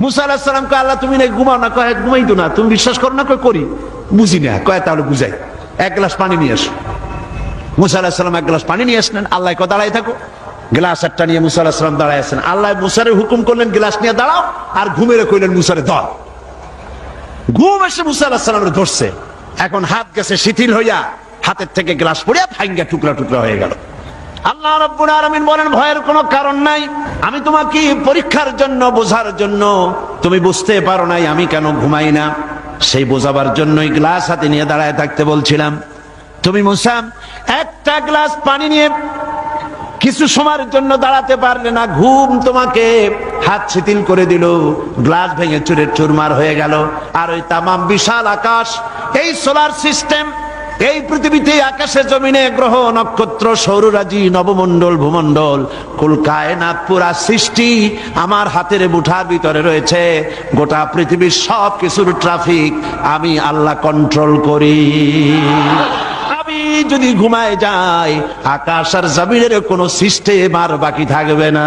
মুসা আলাহিসাল্লাম কয়, আল্লাহ, তুমি নাকি ঘুমাও না? কয় ঘুমাই তো না। তুমি বিশ্বাস করো না? কয়, করি। বুঝি না। কয়, তাহলে বুঝাই। এক গ্লাস পানি নিয়ে আসো। মুসা আলাহিসাল্লাম এক গ্লাস পানি নিয়ে আসলেন। আল্লাহ কয় দাঁড়াই থাকো। গ্লাস একটা নিয়ে মুসা আলাহিসাল্লাম দাঁড়ায় আছেন। আল্লাহ মুসারে হুকুম করলেন, গ্লাস নিয়ে দাঁড়াও। আর ঘুমেরে কইলেন, মুসারে ধর ঘুম এসে মুসা আলাহিসাল্লামের ধরছে। এখন হাত গেছে শিথিল হইয়া হাতের থেকে গ্লাস পড়িয়া ভাঙ্গা টুকরা টুকরা হয়ে গেল। আল্লাহ রব্বুল আলামিন বলেন, ভয়ের কোনো কারণ নাই। আমি তোমাকে পরীক্ষার জন্য, বোঝার জন্য, তুমি বুঝতে পারো নাই আমি কেন ঘুমাই না। সেই বোঝাবার জন্যই গ্লাস হাতে নিয়ে দাঁড়ায় থাকতে বলছিলাম, তুমি মুসাম একটা গ্লাস পানি নিয়ে কিছু সময়ের জন্য দাঁড়াতে পারলে না, ঘুম তোমাকে হাত শিথিল করে দিল, গ্লাস ভেঙে চুরের চুরমার হয়ে গেল। আর ওই তামাম বিশাল আকাশ, এই সোলার সিস্টেম এই পৃথিবীতে আকাশে জমিনে গ্রহ, নক্ষত্র, সৌররাজি, নবমণ্ডল, ভূমণ্ডল, কুল কায়নাত পুরা সৃষ্টি আমার হাতের মুঠার ভিতরে রয়েছে। গোটা পৃথিবীর সব কিছুর ট্রাফিক আমি আল্লাহ কন্ট্রোল করি। আমি যদি ঘুমায় যাই, আকাশ আর জমিনের কোনো সিস্টেম আর বাকি থাকবে না।